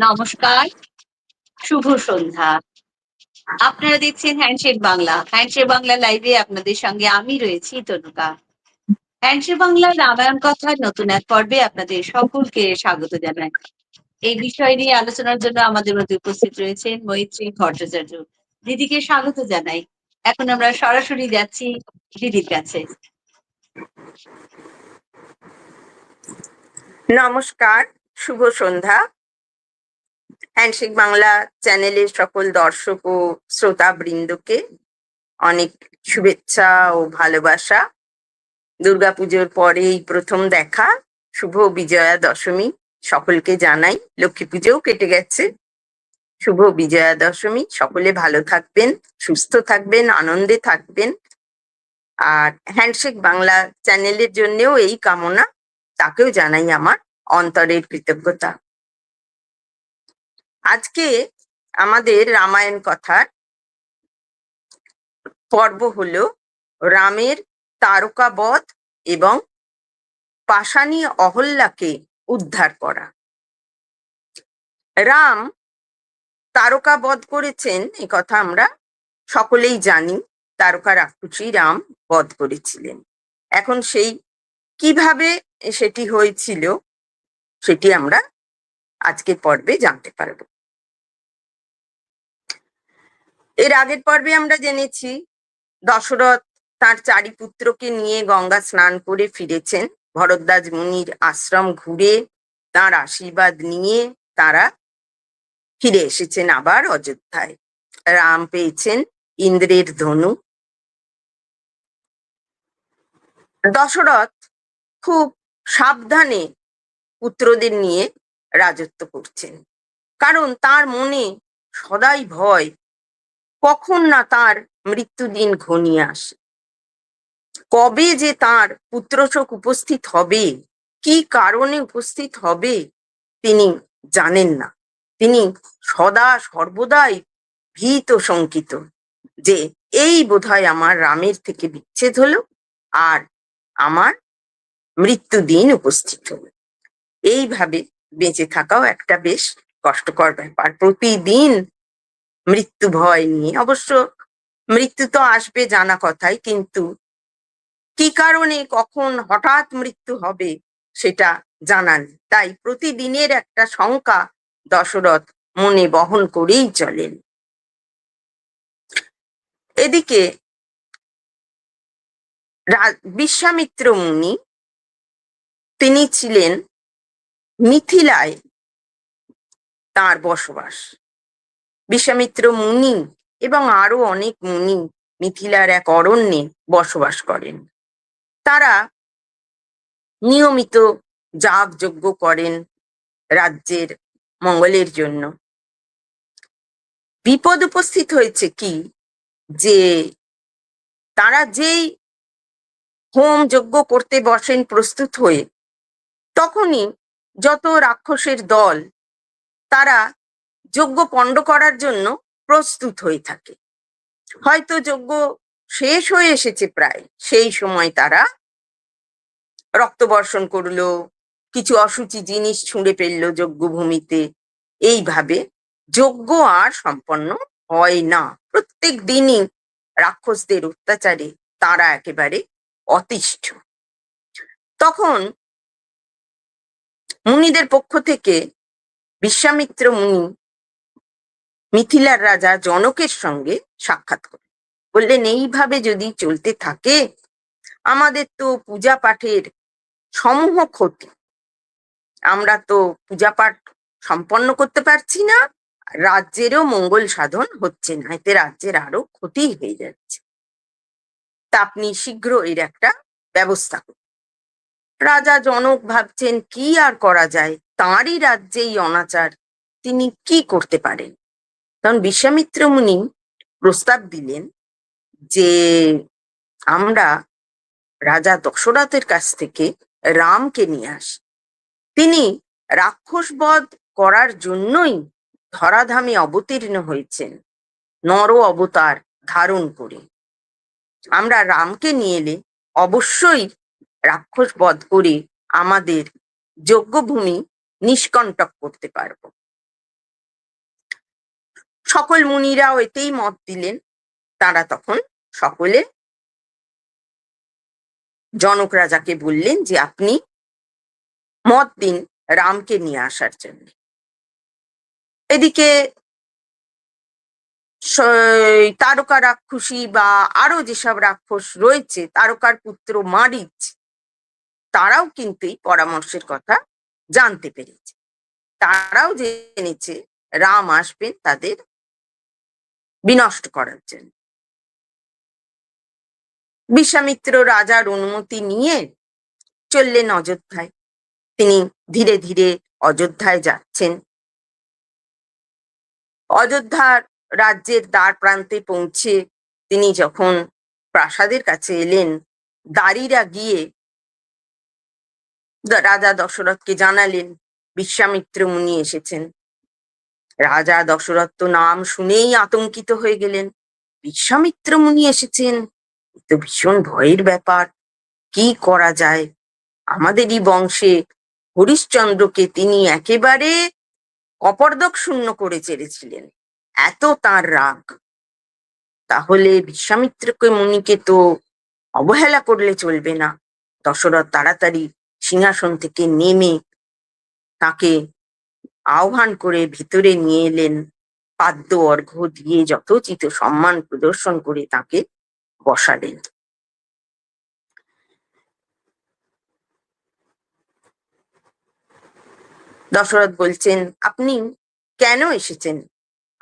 নমস্কার, শুভ সন্ধ্যা। আপনারা দেখছেন হ্যান্ডশেক বাংলা। হ্যান্ডশেক বাংলা লাইভে আপনাদের সঙ্গে আমি রয়েছি তনুকা। হ্যান্ডশেক বাংলা রামায়ণ কথার নতুন এক পর্বে আপনাদের সকলকে স্বাগত জানাই। এই বিষয় নিয়ে আলোচনার জন্য আমাদের মধ্যে উপস্থিত রয়েছেন মৈত্রী ভট্টাচার্য। দিদিকে স্বাগত জানাই। এখন আমরা সরাসরি যাচ্ছি দিদির কাছে। নমস্কার, শুভ সন্ধ্যা। হ্যান্ডশেক বাংলা চ্যানেলের সকল দর্শক ও শ্রোতা বৃন্দকে অনেক শুভেচ্ছা ও ভালোবাসা। দুর্গাপুজোর পরে এই প্রথম দেখা, শুভ বিজয়া দশমী সকলকে জানাই। লক্ষ্মী পুজোও কেটে গেছে। শুভ বিজয়া দশমী সকলে ভালো থাকবেন, সুস্থ থাকবেন, আনন্দে থাকবেন। আর হ্যান্ডশেক বাংলা চ্যানেলের জন্যেও এই কামনা, তাকেও জানাই আমার অন্তরের কৃতজ্ঞতা। আজকে আমাদের রামায়ণ কথার পর্ব হলো রামের তারকাবধ এবং পাষাণী অহল্যাকে উদ্ধার করা। রাম তারকাবধ করেছেন, এ কথা আমরা সকলেই জানি, তারকা রাক্ষসী রাম বধ করেছিলেন। এখন সেই কীভাবে সেটি হয়েছিল, সেটি আমরা আজকের পর্বে জানতে পারব। এর আগের পর্বে আমরা জেনেছি দশরথ তার চারি পুত্রকে নিয়ে গঙ্গা স্নান করে ফিরেছেন। ভরদ্বাজ মুনির আশ্রম ঘুরে তার আশীর্বাদ নিয়ে তারা ফিরে এসেছেন আবার অযোধ্যায়। রাম পেয়েছেন ইন্দ্রের ধনু। দশরথ খুব সাবধানে পুত্রদের নিয়ে রাজত্ব করছেন। কারণ তার মনে সদাই ভয় কখন না তার মৃত্যুদিন ঘনিয়ে আসে? কবে যে তার পুত্রশোক উপস্থিত হবে? কি কারণে উপস্থিত হবে? তিনি জানেন না। তিনি সদা সর্বদাই ভীত শঙ্কিত যে এই বোধহয় আমার রামের থেকে বিচ্ছেদ হলো আর আমার মৃত্যুদিন উপস্থিত হলো। এইভাবে বেঁচে থাকাও একটা বেশ কষ্টকর ব্যাপার। প্রতিদিন মৃত্যু ভয় নিয়ে। অবশ্য মৃত্যু তো আসবে জানা কথাই, কিন্তু কি কারণে, কখন, হঠাৎ মৃত্যু হবে সেটা জানান তাই প্রতিদিনের একটা শঙ্কা দশরথ মনে বহন করেই চলেন। এদিকে বিশ্বামিত্র মুনি তিনি ছিলেন মিথিলায় তার বসবাস। বিশ্বামিত্র মুনি এবং আরও অনেক মুনি মিথিলার এক অরণ্যে বসবাস করেন। তারা নিয়মিত যাগ যজ্ঞ করেন রাজ্যের মঙ্গলের জন্য। বিপদ উপস্থিত হয়েছে কি? যে তারা যেই হোম যজ্ঞ করতে বসেন প্রস্তুত হয়ে, তখনই যত রাক্ষসের দল তারা যজ্ঞ পণ্ড করার জন্য প্রস্তুত হয়ে থাকে। হয়তো যজ্ঞ শেষ হয়ে এসেছে প্রায়, সেই সময় তারা রক্তবর্ষণ করল, কিছু অসুচি জিনিস ছুঁড়ে ফেলল যজ্ঞভূমিতে এইভাবে যজ্ঞ আর সম্পন্ন হয় না। প্রত্যেক দিনই রাক্ষসদের অত্যাচারে তারা একেবারে অতিষ্ঠ। তখন মুনিদের পক্ষ থেকে বিশ্বামিত্র মুনি মিথিলার রাজা জনকের সঙ্গে সাক্ষাৎ করে বললেন, এইভাবে যদি চলতে থাকে, আমাদের তো পূজা পাঠের সমূহ ক্ষতি। আমরা তো পূজা পাঠ সম্পন্ন করতে পারছি না রাজ্যেরও মঙ্গল সাধন হচ্ছে না, এতে রাজ্যের আরও ক্ষতি হয়ে যাচ্ছে। তা আপনি শীঘ্র এর একটা ব্যবস্থা করুন। রাজা জনক ভাবছেন, কি আর করা যায়? তাঁরই রাজ্যেই অনাচার। তিনি কি করতে পারেন? তখন বিশ্বামিত্র মুনি প্রস্তাব দিলেন যে আমরা রাজা দশরথের কাছ থেকে রামকে নিয়ে আসি। তিনি রাক্ষস বধ করার জন্যই ধরাধামে অবতীর্ণ হয়েছেন, নর অবতার ধারণ করে। আমরা রামকে নিয়ে এলে অবশ্যই রাক্ষস বধ করে আমাদের যজ্ঞভূমি নিষ্কণ্টক করতে পারব। সকল মুনিরাও এতেই মত দিলেন। তারা তখন সকলে জনক রাজাকে বললেন যে, আপনি মত দিন রামকে নিয়ে আসার জন্য। এদিকে তারকা রাক্ষসী বা আরও যেসব রাক্ষস রয়েছে, তারকার পুত্র মারিচ, তারাও কিন্তু এই পরামর্শের কথা জানতে পেরেছে। তারাও জেনেছে রাম আসবেন তাদের বিনষ্ট করার জন্য। বিশ্বামিত্র রাজার অনুমতি নিয়ে চললেন অযোধ্যায়। তিনি ধীরে ধীরে অযোধ্যায় যাচ্ছেন। অযোধ্যার রাজ্যের দ্বার প্রান্তে পৌঁছে তিনি যখন প্রাসাদের কাছে এলেন, দাঁড়িরা গিয়ে রাজা দশরথকে জানালেন বিশ্বামিত্র মুনি এসেছেন। রাজা দশরথ নাম শুনেই আতঙ্কিত হয়ে গেলেন। বিশ্বামিত্র মুনি এসেছেন। তো ভীষণ ভয়ের ব্যাপার। কি করা যায়? আমাদেরই বংশে হরিশ্চন্দ্রকে তিনি একেবারে অপর্দক শূন্য করে ছেড়েছিলেন এত তার রাগ। তাহলে বিশ্বামিত্রকে মুনিকে তো অবহেলা করলে চলবে না। দশরথ তাড়াতাড়ি সিংহাসন থেকে নেমে তাকে আহ্বান করে ভিতরে নিয়ে এলেন। পাদ্য অর্ঘ্য দিয়ে যথোচিত সম্মান প্রদর্শন করে তাকে বসালেন। দশরথ বলছেন, আপনি কেন এসেছেন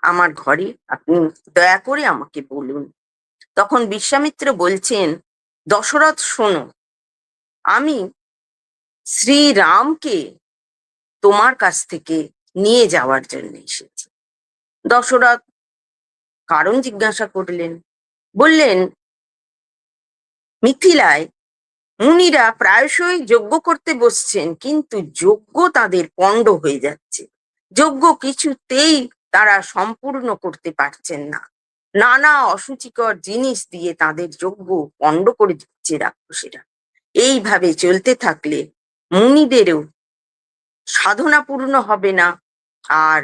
আমার ঘরে? আপনি দয়া করে আমাকে বলুন। তখন বিশ্বামিত্র বলছেন, দশরথ শোনো, আমি শ্রীরামকে তোমার কাছ থেকে নিয়ে যাওয়ার জন্য এসেছি। দশরথ কারণ জিজ্ঞাসা করলেন, বললেন, মিথিলায়, মুনিরা প্রায়শই যজ্ঞ করতে বসছেন, কিন্তু যজ্ঞ তাদের পণ্ড হয়ে যাচ্ছে। যজ্ঞ কিছুতেই তারা সম্পূর্ণ করতে পারছেন না। নানা অসুচিকর জিনিস দিয়ে তাদের যজ্ঞ পণ্ড করে দিচ্ছে রাক্ষসীরা। এইভাবে চলতে থাকলে মুনিদেরও সাধনা পূর্ণ হবে না। আর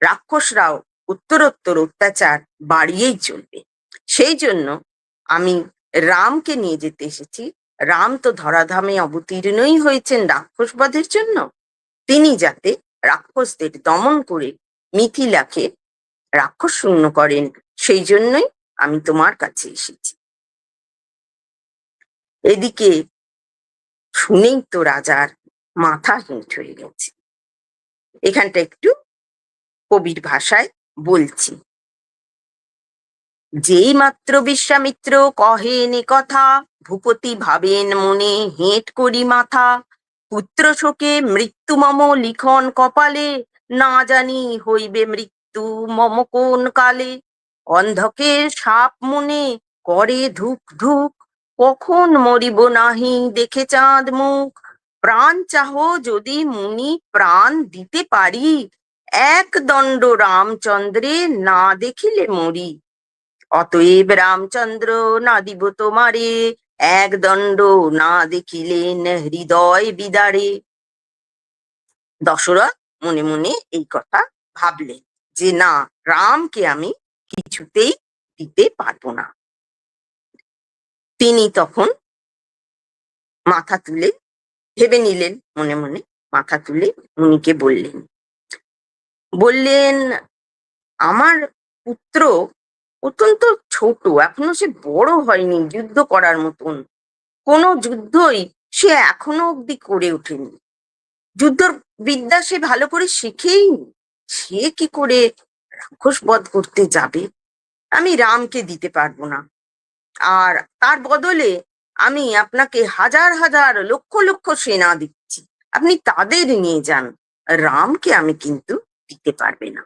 রাক্ষসরাও উত্তরোত্তর অত্যাচার বাড়িয়েই চলবে। সেই জন্য আমি রামকে নিয়ে যেতে এসেছি। রাম তো ধরাধামে অবতীর্ণই হয়েছেন রাক্ষসবাদের জন্য। তিনি যাতে রাক্ষসদের দমন করে মিথিলাকে রাক্ষস শূন্য করেন, সেই জন্যই আমি তোমার কাছে এসেছি। এদিকে শুনেই তো রাজার মাথা হিট হয়ে গেছে। এখানটা একটু কবির ভাষায় বলছি। যেই মাত্র বিশ্বামিত্র কহেন কথা, ভূপতি ভাবেন মনে হেঁট করি মাথা। পুত্র শোকে মৃত্যু মম লিখন কপালে, না জানি হইবে মৃত্যু মম কোন কালে। অন্ধকে সাপ মনে করে ধুক ধুক, কখন মরিব নাহি দেখে চাঁদ মুখ। প্রাণ চাহ যদি মুনি প্রাণ দিতে পারি। এক দণ্ড রামচন্দ্রে না দেখিলে মরি। অতএব রামচন্দ্র, না দিব তোমারে। এক দণ্ড না দেখিলেন হৃদয় বিদারে। দশরথ মনে মনে এই কথা ভাবলেন যে, না, রামকে আমি কিছুতেই দিতে পারব না। তিনি তখন মাথা তুলে ভেবে নিলেন, মনে মনে মাথা তুলে মুনিকে বললেন বললেন, আমার পুত্র অত্যন্ত ছোট, এখনও সে বড় হয়নি, যুদ্ধ করার মতন। কোনো যুদ্ধই সে এখনও অব্দি করে ওঠেনি। যুদ্ধর বিদ্যা সে ভালো করে শিখেই সে কি করে রাক্ষস বধ করতে যাবে? আমি রামকে দিতে পারব না। আর তার বদলে আমি আপনাকে হাজার হাজার লক্ষ লক্ষ সেনা দিচ্ছি। আপনি তাদের নিয়ে যান। রামকে আমি কিন্তু দিতে পারবে না।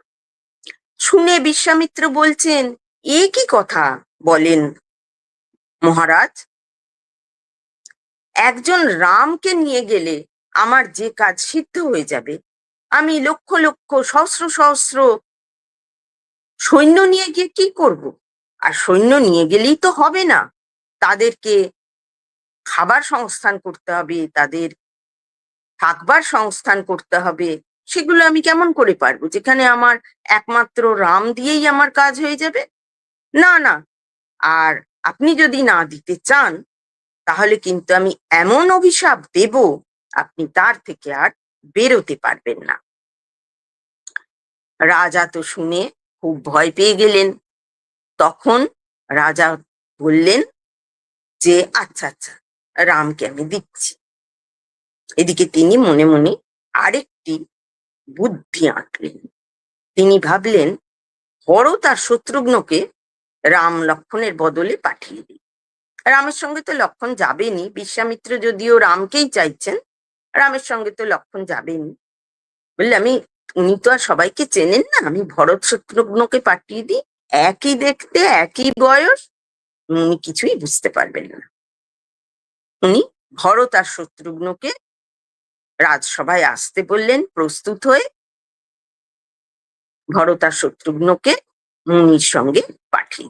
শুনে বিশ্বামিত্র বলছেন, এ কি কথা? বলেন মহারাজ, একজন রামকে নিয়ে গেলে আমার যে কাজ সিদ্ধ হয়ে যাবে। আমি লক্ষ লক্ষ সহস্র সহস্র সৈন্য নিয়ে গিয়ে কি করব? আর সৈন্য নিয়ে গেলেই তো হবে না। তাদেরকে খাবার সংস্থান করতে হবে, তাদের থাকবার সংস্থান করতে হবে, সেগুলো আমি কেমন করে পারব? যেখানে আমার একমাত্র রাম দিয়েই আমার কাজ হয়ে যাবে? না না। আর আপনি যদি না দিতে চান, তাহলে কিন্তু আমি এমন অভিশাপ দেব, আপনি তার থেকে আর বেরোতে পারবেন না। রাজা তো শুনে খুব ভয় পেয়ে গেলেন। তখন রাজা বললেন যে আচ্ছা আচ্ছা রামকে আমি দিচ্ছি। এদিকে তিনি মনে মনে আরেকটি বুদ্ধি আঁকলেন। তিনি ভাবলেন ভরত আর শত্রুঘ্নকে রাম লক্ষণের বদলে পাঠিয়ে দিই। রামের সঙ্গে তো লক্ষণ যাবেনি। বিশ্বামিত্র যদিও রামকেই চাইছেন, রামের সঙ্গে তো লক্ষণ যাবেনি। বললে, আমি, উনি তো আর সবাইকে চেনেন না। আমি ভরত শত্রুঘ্নকে পাঠিয়ে দিই। একই দেখতে, একই বয়স। উনি কিছুই বুঝতে পারবেন না। উনি ভরত আর শত্রুঘ্নকে রাজসভায় আসতে বললেন, প্রস্তুত হয়ে ভরত আর শত্রুঘ্নকে মুনির সঙ্গে পাঠিয়ে।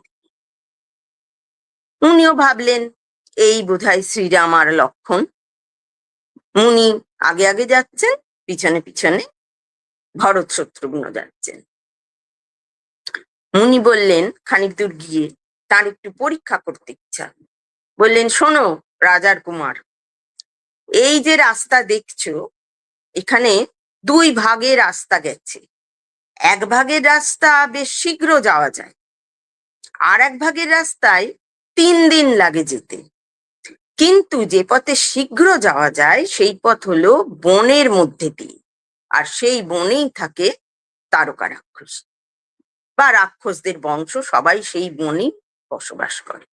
উনিও ভাবলেন, এই বোধহয় শ্রীরাম আর লক্ষণ। মুনি আগে আগে যাচ্ছেন, পিছনে পিছনে ভরত শত্রুঘ্ন যাচ্ছেন। মুনি বললেন, খানিক দূর গিয়ে তার একটু পরীক্ষা করতে ইচ্ছা। বললেন, শোনো রাজার কুমার। এই যে রাস্তা দেখছ, এখানে দুই ভাগে রাস্তা গেছে। এক ভাগের রাস্তা বেশ শীঘ্র যাওয়া যায়, আর এক ভাগের রাস্তায় তিন দিন লাগে যেতে। কিন্তু যে পথে শীঘ্র যাওয়া যায়, সেই পথ হলো বনের মধ্যে দিয়ে, আর সেই বনেই থাকে তারকা রাক্ষস। বা রাক্ষসদের বংশ, সবাই সেই বনেই বসবাস করে।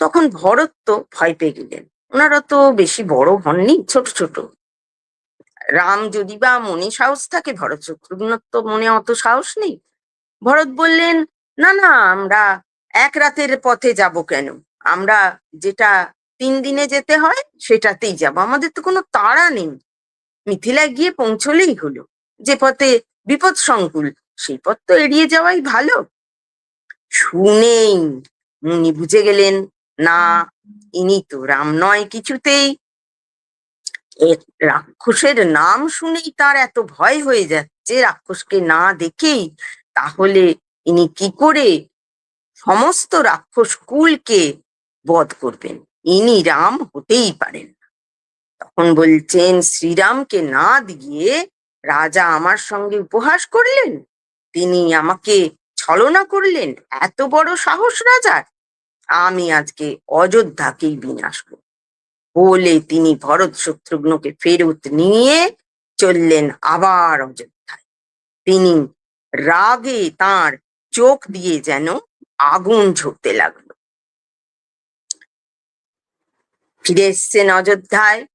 তখন ভরত তো ভয় পেয়ে গেলেন। ওনারা তো বেশি বড় হননি, ছোট ছোট। রাম যদি বা মনে সাহস থাকে, ভরত শত্রুঘ্নর তো মনে অত সাহস নেই। ভরত বললেন, না না, আমরা এক রাতের পথে যাব কেন? আমরা যেটা তিন দিনে যেতে হয়, সেটাতেই যাব। আমাদের তো কোনো তাড়া নেই। মিথিলায় গিয়ে পৌঁছলেই হলো। যে পথে বিপদ সংকুল, সেই পথ তো এড়িয়ে যাওয়াই ভালো। শুনেই। মুনি বুঝে গেলেন না, ইনি তো রাম নয় কিছুতেই। রাক্ষসের নাম শুনেই তার এত ভয় হয়ে যাচ্ছে রাক্ষসকে না দেখেই। তাহলে ইনি কি করে সমস্ত রাক্ষস কুলকে বধ করবেন? ইনি রাম হতেই পারেন তখন বলছেন, শ্রীরামকে না দিয়ে রাজা আমার সঙ্গে উপহাস করলেন? তিনি আমাকে ছলনা করলেন? এত বড় সাহস রাজার! আমি আজকে অযোধ্যাকেই বিনাশ করব। বলে তিনি ভরত শত্রুঘ্নকে ফেরত নিয়ে চললেন আবার অযোধ্যায়। তিনি রাগে তার চোখ দিয়ে যেন আগুন ঝরতে লাগল। ফিরে এসছেন অযোধ্যায়।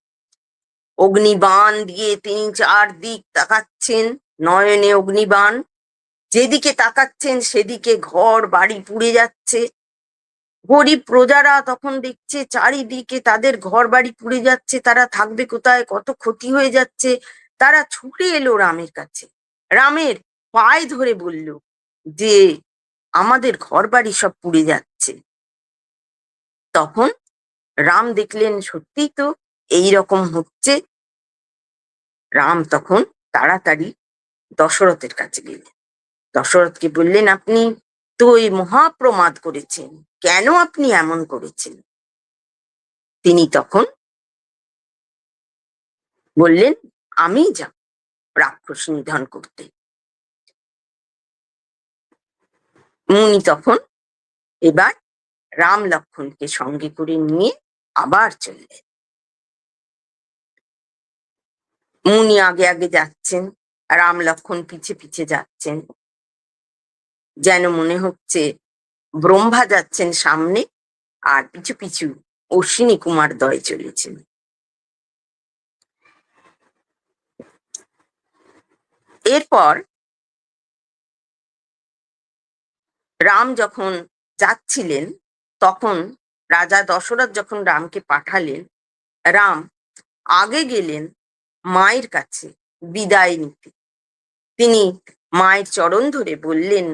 অগ্নিবাণ দিয়ে তিনি চারদিক তাকাচ্ছেন, নয়নে অগ্নিবাণ। যেদিকে তাকাচ্ছেন সেদিকে ঘর বাড়ি পুড়ে যাচ্ছে। গরিব প্রজারা তখন দেখছে চারিদিকে তাদের ঘর বাড়ি পুড়ে যাচ্ছে, তারা থাকবে কোথায়, কত ক্ষতি হয়ে যাচ্ছে। তারা ছুটে এলো রামের কাছে। রামের পায়ে ধরে বলল, যে, আমাদের ঘর বাড়ি সব পুড়ে যাচ্ছে। তখন রাম দেখলেন সত্যিই তো এই রকম হচ্ছে। রাম তখন তাড়াতাড়ি দশরথের কাছে গেলেন। দশরথকে বললেন, আপনি তো এই মহাপ্রমাদ করেছেন। কেন আপনি এমন করেছেন? তিনি তখন বললেন, আমি যাব রাক্ষস নিধন করতে। মুনি তখন এবার রাম লক্ষণকে সঙ্গে করে নিয়ে আবার চললেন। মুনি আগে আগে যাচ্ছেন, রাম লক্ষণ পিছে পিছে যাচ্ছেন। যেন মনে হচ্ছে ব্রহ্মা যাচ্ছেন সামনে আর পিছু পিছু অশ্বিনী কুমার দয় চলেছেন। এরপর রাম যখন যাচ্ছিলেন, তখন রাজা দশরথ যখন রামকে পাঠালেন, রাম আগে গেলেন মায়ের কাছে বিদায় নিতে। তিনি মায়ের চরণ ধরে বললেন,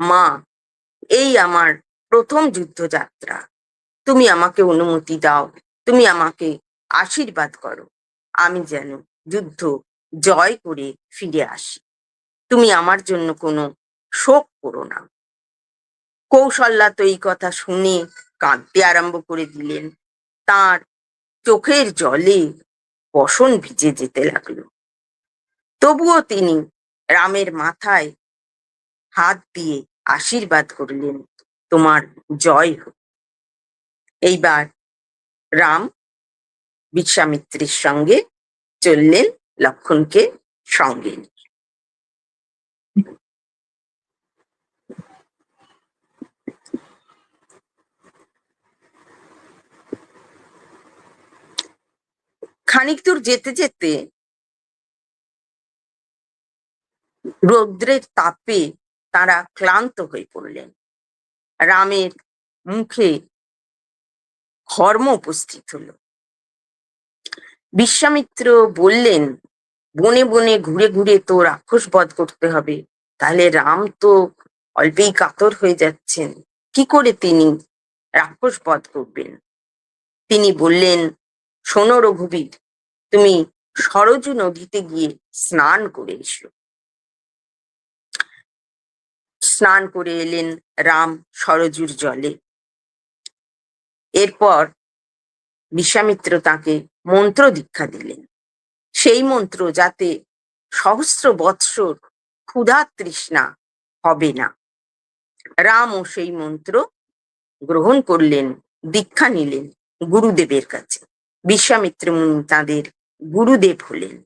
মা এই আমার প্রথম যুদ্ধযাত্রা। তুমি আমাকে অনুমতি দাও, তুমি আমাকে আশীর্বাদ করো। আমি যেন যুদ্ধ জয় করে ফিরে আসি। তুমি আমার জন্য কোনো শোক করো না। কৌশল্যা তো এই কথা শুনে কাঁদতে আরম্ভ করে দিলেন। তার চোখের জলে বসন ভিজে যেতে লাগল। তবুও তিনি রামের মাথায় হাত দিয়ে আশীর্বাদ করলেন, তোমার জয় হোক। এইবার রাম বিশ্বামিত্রের সঙ্গে চললেন লক্ষণকে সঙ্গে খানিক দূর যেতে যেতে রৌদ্রের তাপে তারা ক্লান্ত হয়ে পড়লেন। রামের মুখে ধর্ম উপস্থিত হলো। বিশ্বামিত্র বললেন, বনে বনে ঘুরে ঘুরে তো রাক্ষস বধ করতে হবে, তাহলে রাম তো অল্পেই কাতর হয়ে যাচ্ছেন। কি করে তিনি রাক্ষস বধ করবেন? তিনি বললেন, শোনো রঘুবীর, তুমি সরজু নদীতে গিয়ে স্নান করে এসো। স্নান করে এলেন রাম সরজুর জলে। এরপর বিশ্বামিত্র তাকে মন্ত্র দীক্ষা দিলেন। সেই মন্ত্র যাতে সহস্র বৎসর ক্ষুধা তৃষ্ণা হবে না। রামও সেই মন্ত্র গ্রহণ করলেন, দীক্ষা নিলেন গুরুদেবের কাছে। বিশ্বামিত্র মুনি তাদের গুরুদেব হলেন ইন-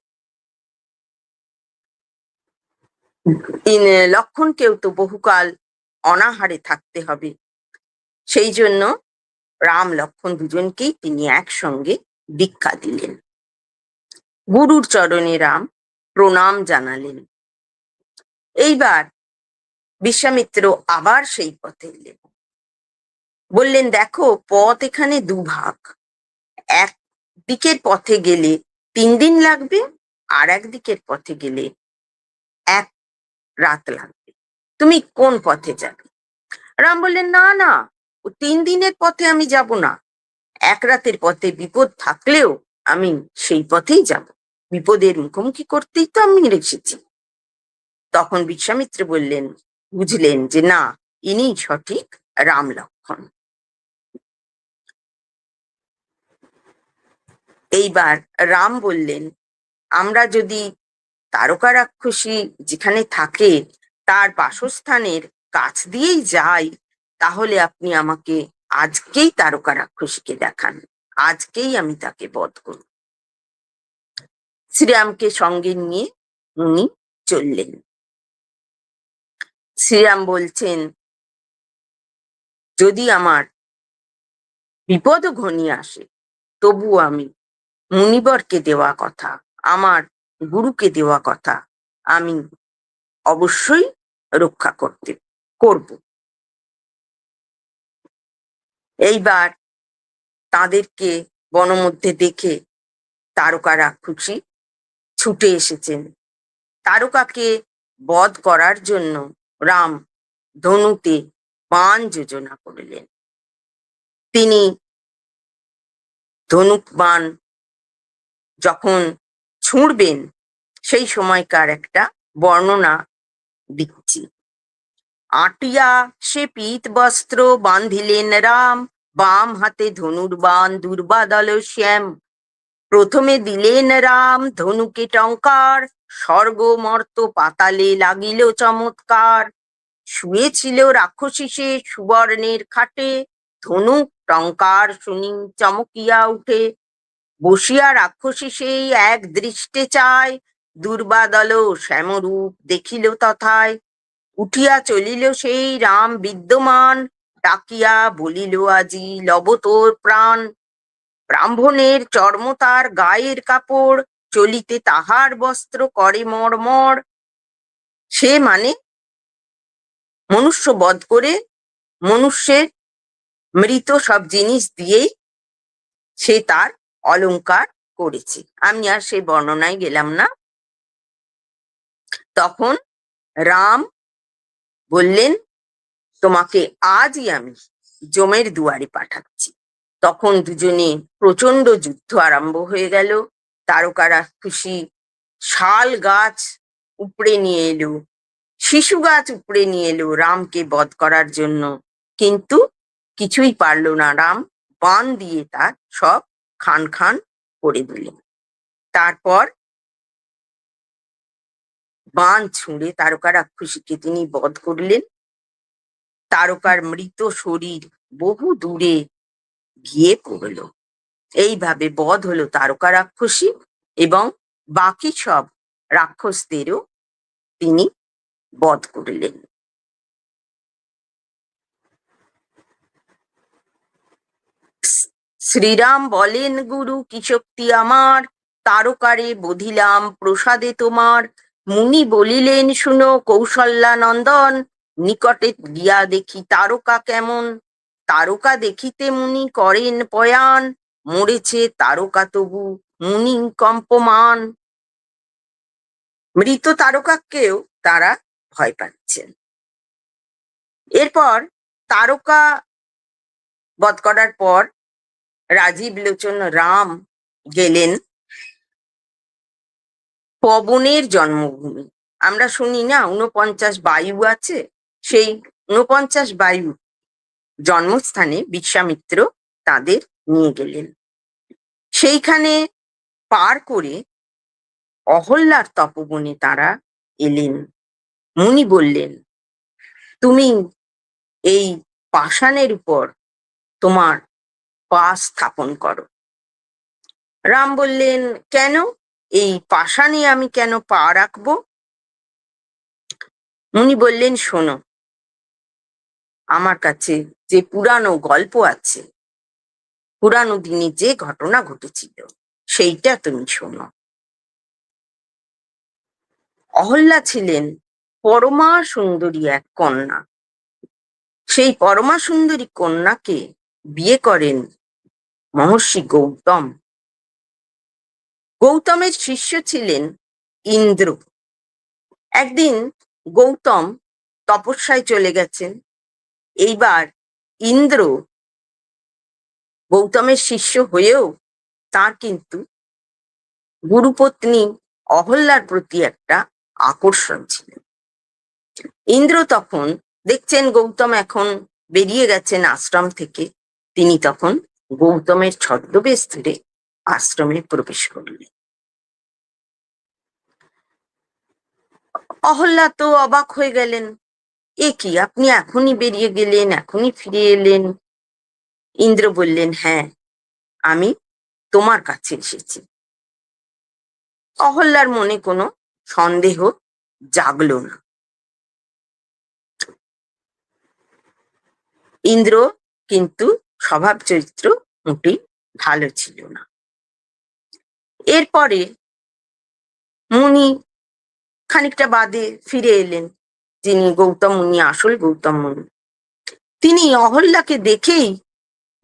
লক্ষণকেও তো বহুকাল অনাহারে থাকতে হবে। সেই জন্য রাম লক্ষণ দুজনকেই তিনি একসঙ্গে দীক্ষা দিলেন। গুরুর চরণে রাম প্রণাম জানালেন। এইবার বিশ্বামিত্র আবার সেই পথে এলেন। বললেন, দেখো, পথ এখানে দুভাগ। এক দিকের পথে গেলে তিন দিন লাগবে আর এক দিকের পথে গেলে এক রাত লাগবে। তুমি কোন পথে যাবে? রাম বললেন, না না, ও তিন দিনের পথে আমি যাব না। এক রাতের পথে বিপদ থাকলেও আমি সেই পথেই যাব। বিপদের মুখোমুখি করতেই তো আমি রেখেছি তখন বিশ্বামিত্র বললেন, বুঝলেন যে না, ইনি সঠিক রাম লক্ষণ। এইবার রাম বললেন, আমরা যদি তারকা রাক্ষসী যেখানে থাকে, তার বাসস্থানের কাছ দিয়েই যাই, তাহলে আপনি আমাকে আজকেই তারকা রাক্ষসীকে দেখান। আজকেই আমি তাকে বধ করব। শ্রীরামকে সঙ্গে নিয়ে উনি চললেন। শ্রীরাম বলছেন, যদি আমার বিপদ ঘনিয়ে আসে তবু আমি মুনিবরকে দেওয়া কথা, আমার গুরুকে দেওয়া কথা আমি অবশ্যই রক্ষা করতে, করব। এইবার তাদেরকে বনমধ্যে দেখে তারকা রাক্ষসী ছুটে এসেছেন। তারকাকে বধ করার জন্য রাম ধনুতে বাণ যোজনা করলেন। তিনি ধনুক বাণ যখন ছুঁড়বেন, সেই সময়কার একটা বর্ণনা দিচ্ছি। আটিয়া সে পীত বস্ত্র বাঁধিলেন রাম, বাম হাতে ধনুর্বাণ দুর্বাদল শ্যাম। প্রথমে দিলেন রাম ধনুকে টঙ্কার, স্বর্গ মর্ত পাতালে লাগিল চমৎকার। শুয়েছিল রাক্ষসী সে সুবর্ণের খাটে, ধনুক টঙ্কার শুনি চমকিয়া উঠে। বসিয়া রাক্ষসী সেই এক দৃষ্টে চায়। দুর্বাদল শ্যামরূপ দেখিল তথায়। উঠিয়া চলিল সেই রাম বিদ্যমান, ডাকিয়া বলিল আজি লব তোর প্রাণ। ব্রাহ্মণের চর্ম তার গায়ের কাপড়, চলিতে তাহার বস্ত্র করে মর্মর সে মানে? মনুষ্য বধ করে মনুষ্যের মৃত সব জিনিস দিয়েই সে তার অলংকার করেছে। আমি আর সেই বর্ণনায় গেলাম না। তখন রাম বললেন, তোমাকে আজই আমি জমের দুয়ারে পাঠাচ্ছি। তখন দুজনে প্রচণ্ড যুদ্ধ আরম্ভ হয়ে গেল। তারকারা খুশি শাল গাছ উপড়ে নিয়ে এলো, শিশু গাছ উপড়ে নিয়ে এলো রামকে বধ করার জন্য। কিন্তু কিছুই পারল না। রাম বান দিয়ে তার সব খান খান করে দিলেন তারপর বান ছুঁড়ে তারকা রাক্ষসীকে তিনি বধ করলেন। তারকার মৃত শরীর বহু দূরে গিয়ে পড়ল। এইভাবে বধ হলো তারকা রাক্ষসী এবং বাকি সব রাক্ষসদেরও তিনি বধ করলেন। শ্রীরাম বলেন, গুরু, কি শক্তি আমার? তারকারে বধিলাম প্রসাদে তোমার। মুনি বলিলেন, শুনো কৌশল্যা নন্দন নিকটে গিয়া দেখি তারকা কেমন। তারকা দেখিতে মুনি করেন পয়ান, মরেছে তারকা তবু মুনি কম্পমান। মৃত তারকাকেও তারা ভয় পাচ্ছেন। এরপর তারকা বধ করার পর রাজীব লোচন রাম গেলেন পবনের জন্মভূমি। আমরা শুনি না উনপঞ্চাশ বায়ু আছে? সেই উনপঞ্চাশ বায়ু জন্মস্থানে বিশ্বামিত্র তাদের নিয়ে গেলেন। সেইখানে পার করে অহল্যার তপবনে তারা এলেন। মুনি বললেন, তুমি এই পাষাণের উপর তোমার পা স্থাপন করো। রাম বললেন, কেন? এই পাষাণে আমি কেন পা রাখব? মুনি বললেন, শোনো, আমার কাছে যে পুরানো গল্প আছে, পুরানো দিনে যে ঘটনা ঘটেছিল, সেইটা তুমি শোনো। অহল্যা ছিলেন পরমা সুন্দরী এক কন্যা। সেই পরমা সুন্দরী কন্যাকে বিয়ে করেন মহর্ষি গৌতম। গৌতমের শিষ্য ছিলেন ইন্দ্র। একদিন গৌতম তপস্যায় চলে গেছেন। এইবার ইন্দ্র গৌতমের শিষ্য হয়েও তার কিন্তু গুরুপত্নী অহল্যার প্রতি একটা আকর্ষণ ছিল ইন্দ্র তখন দেখছেন গৌতম এখন বেরিয়ে গেছেন আশ্রম থেকে। তিনি তখন গৌতমের ছদ্মবেশ ধরে আশ্রমে প্রবেশ করলেন। অহল্যা তো অবাক হয়ে গেলেন। এ কি, আপনি এখনই বেরিয়ে গেলেন, এখনই ফিরে এলেন? ইন্দ্র বললেন হ্যাঁ আমি তোমার কাছে এসেছি। অহল্যার মনে কোনো সন্দেহ জাগলো না। ইন্দ্র কিন্তু স্বভাব চরিত্র মোটেই ভালো ছিল না। এরপরে মুনি খানিকটা বাদে ফিরে এলেন, যিনি গৌতম মুনি, আসল গৌতম মুনি। তিনি অহল্যাকে দেখেই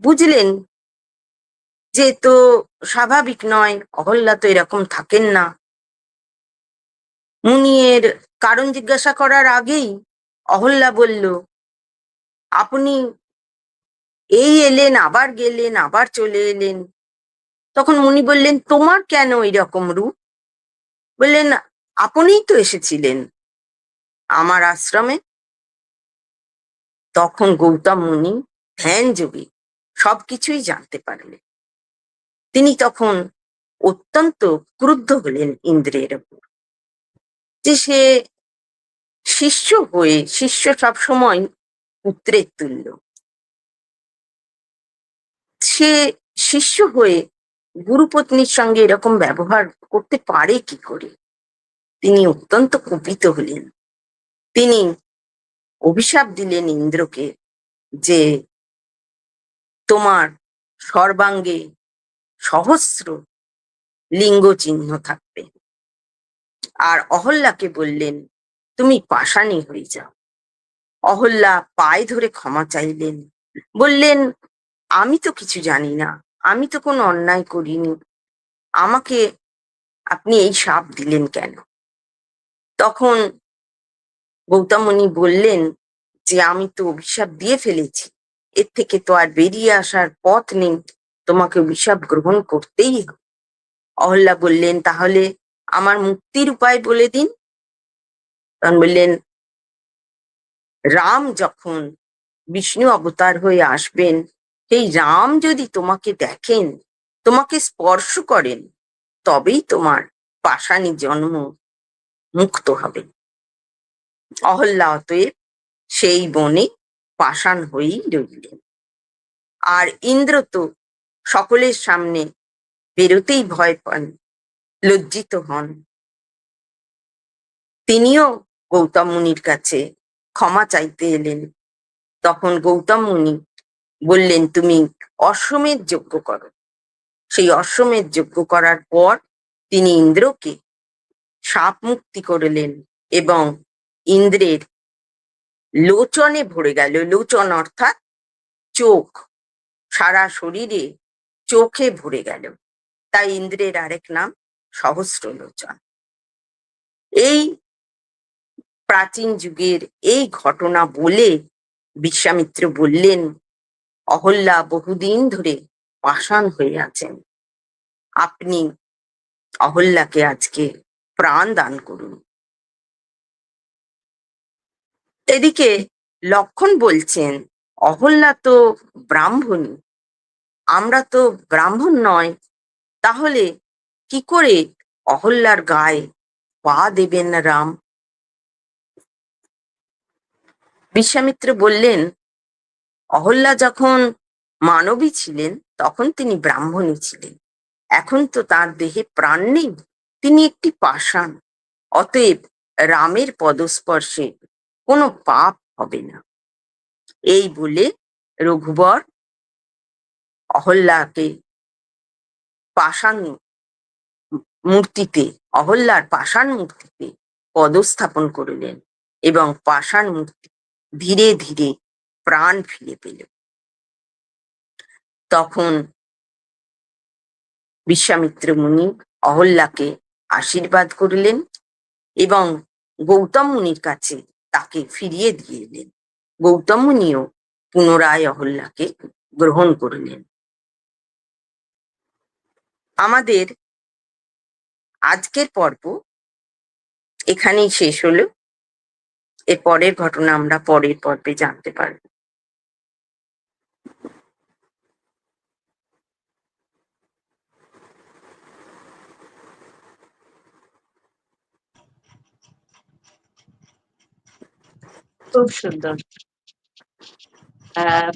বুঝলেন যে তো স্বাভাবিক নয়, অহল্যা তো এরকম থাকেন না। মুনিয়ের কারণ জিজ্ঞাসা করার আগেই অহল্যা বলল, আপনি এই এলেন, আবার গেলেন, আবার চলে এলেন। তখন মুনি বললেন, তোমার কেন এরকম রূপ? বললেন, আপনিই তো এসেছিলেন আমার আশ্রমে। তখন গৌতম মুনি ধ্যান যোগে সবকিছুই জানতে পারলেন। তিনি তখন অত্যন্ত ক্রুদ্ধ হলেন ইন্দ্রের উপর। যে সে শিষ্য হয়ে, শিষ্য সবসময় পুত্রের তুল্য। সে শিষ্য হয়ে গুরুপত্নীর সঙ্গে এরকম ব্যবহার করতে পারে কি করে? তিনি অত্যন্ত কুপিত হলেন। তিনি অভিশাপ দিলেন ইন্দ্রকে যে তোমার সর্বাঙ্গে সহস্র লিঙ্গ চিহ্ন থাকবে। আর অহল্যাকে বললেন, তুমি পাষাণী হয়ে যাও। অহল্যা পায়ে ধরে ক্ষমা চাইলেন। বললেন আমি তো কিছু জানি না। আমি তো কোনো অন্যায় করিনি। আমাকে আপনি এই সাপ দিলেন কেন? তখন গৌতম মুনি বললেন যে, আমি তো অভিশাপ দিয়ে ফেলেছি। এর থেকে তো আর বেরিয়ে আসার পথ নেই। তোমাকে অভিশাপ গ্রহণ করতেই হবে। অহল্যা বললেন, তাহলে আমার মুক্তির উপায় বলে দিন। তখন বললেন, রাম যখন বিষ্ণু অবতার হয়ে আসবেন সেই রাম যদি তোমাকে দেখেন, তোমাকে স্পর্শ করেন, তবেই তোমার পাষাণী জন্ম মুক্ত হবে। অহল্যা অতএব সেই বনে পাষাণ হয়েই রইলেন। আর ইন্দ্র তো সকলের সামনে বেরোতেই ভয় পান, লজ্জিত হন। তিনিও গৌতম মুনির কাছে ক্ষমা চাইতে এলেন। তখন গৌতম মুনি বললেন, তুমি অশ্বমেধ যজ্ঞ করো। সেই অশ্বমেধ যজ্ঞ করার পর তিনি ইন্দ্রকে সাপ মুক্তি করলেন এবং ইন্দ্রের লোচনে ভরে গেল। লোচন অর্থাৎ চোখ, সারা শরীরে চোখে ভরে গেল। তাই ইন্দ্রের আরেক নাম সহস্র লোচন এই প্রাচীন যুগের এই ঘটনা বলে বিশ্বামিত্র বললেন অহল্যা বহুদিন ধরে পাষাণ হয়ে আছেন। আপনি অহল্যাকে আজকে প্রাণ দান করুন। এদিকে লক্ষণ বলছেন, অহল্যা তো ব্রাহ্মণী আমরা তো ব্রাহ্মণ নয়। তাহলে কি করে অহল্যার গায়ে পা দেবেন রাম? বিশ্বামিত্র বললেন অহল্যা যখন মানবী ছিলেন, তখন তিনি ব্রাহ্মণী ছিলেন। এখন তো তার দেহে প্রাণ নেই, তিনি একটি পাষাণ। অতএব রামের পদস্পর্শে কোনো পাপ হবে না। এই বলে রঘুবর অহল্যাকে পাষাণ মূর্তিতে, অহল্যার পাষাণ মূর্তিতে পদস্থাপন করলেন এবং পাষাণ মূর্তি ধীরে ধীরে প্রাণ ফিরে পেল। তখন বিশ্বামিত্র মুনি অহল্যাকে আশীর্বাদ করলেন এবং গৌতম মুনির কাছে তাকে ফিরিয়ে দিয়ে এলেন। গৌতম মুনিও পুনরায় অহল্যাকে গ্রহণ করলেন। আমাদের আজকের পর্ব এখানেই শেষ হলো। এর পরের ঘটনা আমরা পরের পর্বে জানতে পারব। খুব সুন্দর।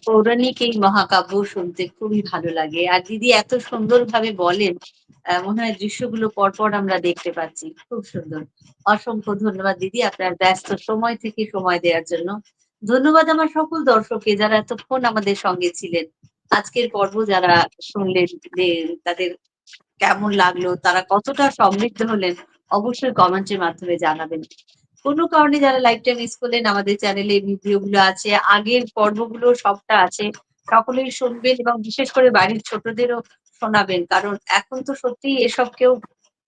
পৌরাণিক এই মহাকাব্য শুনতে খুবই ভালো লাগে। আর দিদি এত সুন্দর ভাবে বলেন মনে হয় দৃশ্যগুলো পরপর আমরা দেখতে পাচ্ছি। খুব সুন্দর। অসংখ্য ধন্যবাদ দিদি আপনার ব্যস্ত সময় থেকে সময় দেওয়ার জন্য। ধন্যবাদ আমার সকল দর্শককে যারা এতক্ষণ আমাদের সঙ্গে ছিলেন। আজকের পর্ব যারা শুনলেন যে তাদের কেমন লাগল, তারা কতটা সমৃদ্ধ হলেন, অবশ্যই কমেন্টের মাধ্যমে জানাবেন। কোনো কারণে যারা লাইফ টাইম মিস করলেন, আমাদের চ্যানেলে ভিডিও গুলো আছে, আগের পর্বগুলো সবটা আছে, সকলেই শুনবেন এবং বিশেষ করে বাড়ির ছোটদেরও শোনাবেন। কারণ এখন তো সত্যি এসব কেউ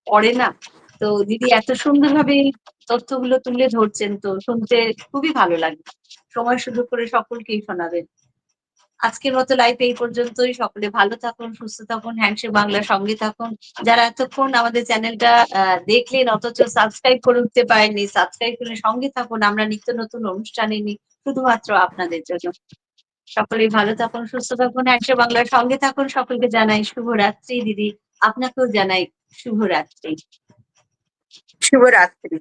পড়ে না। তো দিদি এত সুন্দরভাবে এই তথ্যগুলো তুলে ধরছেন, তো শুনতে খুবই ভালো লাগে। সময় সুযোগ করে সকলকেই শোনাবেন। আজকের মতো লাইভ এই পর্যন্তই। সকলে ভালো থাকুন, সুস্থ থাকুন হ্যান্ডশেক বাংলার সঙ্গে থাকুন। যারা এতক্ষণ আমাদের চ্যানেলটা দেখলেন, অথচ সাবস্ক্রাইব করে উঠতে পারেননি সাবস্ক্রাইব করে সঙ্গে থাকুন। আমরা নিত্য নতুন অনুষ্ঠানে শুধুমাত্র আপনাদের জন্য। সকলেই ভালো থাকুন, সুস্থ থাকুন হ্যান্ডশেক বাংলার সঙ্গে থাকুন। সকলকে জানাই শুভরাত্রি, দিদি। আপনাকেও জানাই শুভরাত্রি। শুভরাত্রি।